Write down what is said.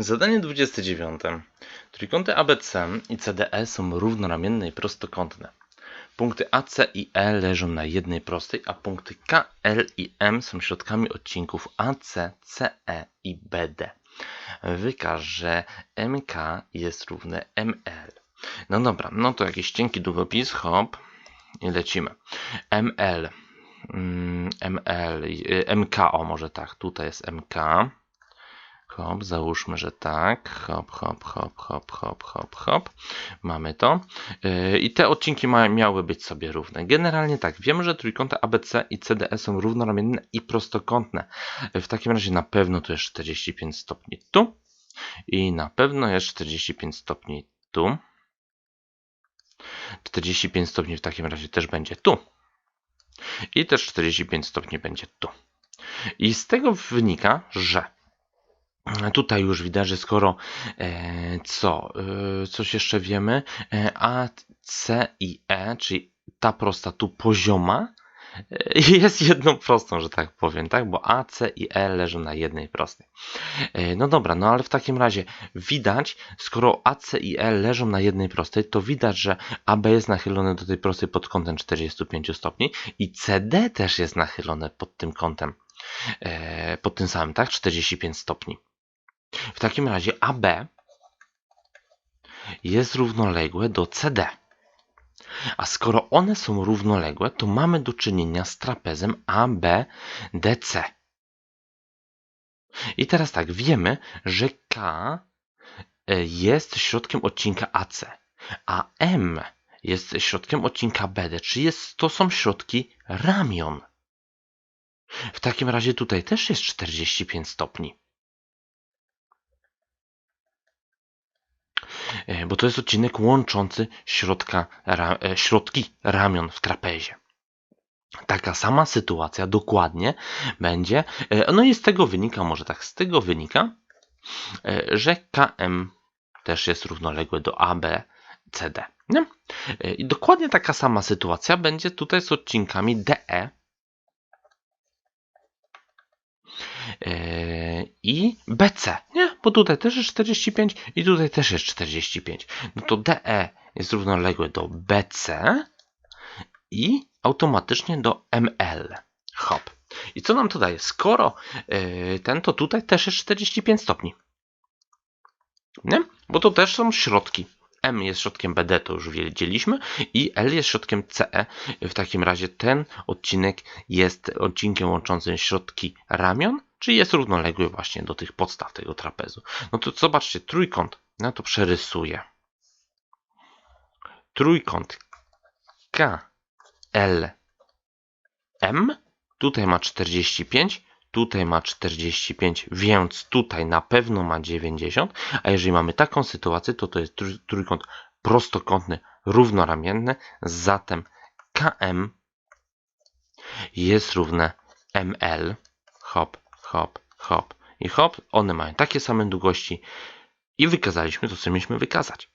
Zadanie 29. Trójkąty ABC i CDE są równoramienne i prostokątne. Punkty AC i E leżą na jednej prostej, a punkty K, L i M są środkami odcinków AC, CE i BD. Wykaż, że MK jest równe ML. No dobra, no to jakiś cienki długopis, hop i lecimy. ML, mm, ML, y, MK, o może tak, tutaj jest MK. Hop, załóżmy, że tak. Hop, hop, hop, hop, hop, hop, hop. Mamy to. Yy, I te odcinki miały być sobie równe. Generalnie tak, wiemy, że trójkąty ABC i CDE są równoramienne i prostokątne. Yy, W takim razie na pewno to jest 45 stopni tu. I na pewno jest 45 stopni tu. 45 stopni w takim razie też będzie tu. I też 45 stopni będzie tu. I z tego wynika, że Tutaj już widać, że skoro e, co, e, coś jeszcze wiemy, e, A, C i E, czyli ta prosta tu pozioma, jest jedną prostą, że tak powiem, tak? Bo A, C i E leżą na jednej prostej. No dobra, no ale w takim razie widać, skoro A, C i E leżą na jednej prostej, to widać, że AB jest nachylone do tej prostej pod kątem 45 stopni i CD też jest nachylone pod tym kątem, pod tym samym, tak? 45 stopni. W takim razie AB jest równoległe do CD. A skoro one są równoległe, to mamy do czynienia z trapezem ABDC. I teraz tak, wiemy, że K e, jest środkiem odcinka AC, a M jest środkiem odcinka BD, czyli jest, to są środki ramion. W takim razie tutaj też jest 45 stopni. Bo to jest odcinek łączący środka, ra, e, środki ramion w trapezie. Taka sama sytuacja dokładnie będzie, e, no i z tego wynika, może tak, z tego wynika, e, że KM też jest równoległe do AB, CD. Nie? E, I dokładnie taka sama sytuacja będzie tutaj z odcinkami DE e, i BC, nie? Bo tutaj też jest 45 i tutaj też jest 45. No to DE jest równoległe do BC i automatycznie do ML. Hop. I co nam to daje? Skoro yy, ten, to tutaj też jest 45 stopni. Nie? Bo to też są środki. M jest środkiem BD, to już wiedzieliśmy, i L jest środkiem CE. W takim razie ten odcinek jest odcinkiem łączącym środki ramion, czyli jest równoległy właśnie do tych podstaw tego trapezu. No to zobaczcie, trójkąt, ja to przerysuję. Trójkąt K, L, M, tutaj ma 45, tutaj ma 45, więc tutaj na pewno ma 90, a jeżeli mamy taką sytuację, to to jest trój- trójkąt prostokątny, równoramienny, zatem KM jest równe ML, hop, hop, hop i hop, one mają takie same długości i wykazaliśmy to, co mieliśmy wykazać.